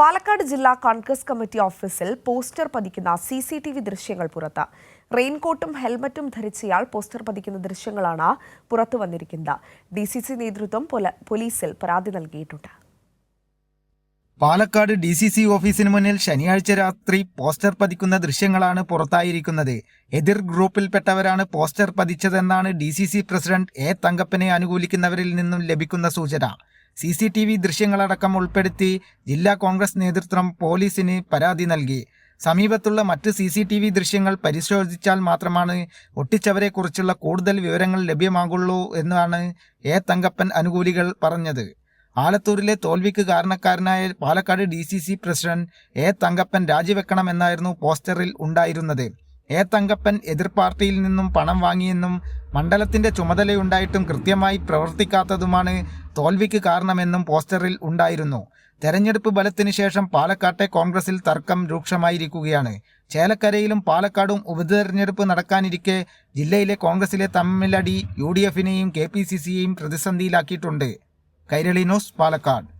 പാലക്കാട് ജില്ലാ കോൺഗ്രസ് കമ്മിറ്റി ഓഫീസിൽ പോസ്റ്റർ പതിക്കുന്ന സി സി ടി വി ദൃശ്യങ്ങൾ പുറത്ത്. റെയിൻകോട്ടും ഹെൽമറ്റും ധരിച്ചയാൾ പോസ്റ്റർ പതിക്കുന്ന ദൃശ്യങ്ങളാണ് പുറത്തു വന്നിരിക്കുന്നത്. ഡി സി സി നേതൃത്വം പോലീസിൽ പരാതി നൽകിയിട്ടുണ്ട്. പാലക്കാട് ഡി സി സി ഓഫീസിന് മുന്നിൽ ശനിയാഴ്ച രാത്രി പോസ്റ്റർ പതിക്കുന്ന ദൃശ്യങ്ങളാണ് പുറത്തായിരിക്കുന്നത്. എതിർ ഗ്രൂപ്പിൽപ്പെട്ടവരാണ് poster പതിച്ചതെന്നാണ് D C C president A തങ്കപ്പനെ അനുകൂലിക്കുന്നവരിൽ നിന്നും ലഭിക്കുന്ന സൂചന. സി സി ടി വി ദൃശ്യങ്ങളടക്കം ഉൾപ്പെടുത്തി ജില്ലാ കോൺഗ്രസ് നേതൃത്വം പോലീസിന് പരാതി നൽകി. സമീപത്തുള്ള മറ്റ് സി സി ടി വി ദൃശ്യങ്ങൾ പരിശോധിച്ചാൽ മാത്രമാണ് ഒട്ടിച്ചവരെക്കുറിച്ചുള്ള കൂടുതൽ വിവരങ്ങൾ ലഭ്യമാകുള്ളൂ എന്നാണ് എ തങ്കപ്പൻ അനുകൂലികൾ പറഞ്ഞത്. ആലത്തൂരിലെ തോൽവിക്ക് കാരണക്കാരനായ Palakkad D C C president A Thankappan രാജിവെക്കണമെന്നായിരുന്നു പോസ്റ്ററിൽ ഉണ്ടായിരുന്നത്. എ തങ്കപ്പൻ എതിർ പാർട്ടിയിൽ നിന്നും പണം വാങ്ങിയെന്നും മണ്ഡലത്തിന്റെ ചുമതലയുണ്ടായിട്ടും കൃത്യമായി പ്രവർത്തിക്കാത്തതുമാണ് തോൽവിക്ക് കാരണമെന്നും പോസ്റ്ററിൽ ഉണ്ടായിരുന്നു. തെരഞ്ഞെടുപ്പ് ബലത്തിന് ശേഷം പാലക്കാട്ടെ കോൺഗ്രസിൽ തർക്കം രൂക്ഷമായിരിക്കുകയാണ്. ചേലക്കരയിലും പാലക്കാടും ഉപതെരഞ്ഞെടുപ്പ് നടക്കാനിരിക്കെ ജില്ലയിലെ കോൺഗ്രസിലെ തമ്മിലടി യു ഡി എഫിനെയും കെ പി സി സിയെയും പ്രതിസന്ധിയിലാക്കിയിട്ടുണ്ട്. കൈരളി ന്യൂസ് പാലക്കാട്.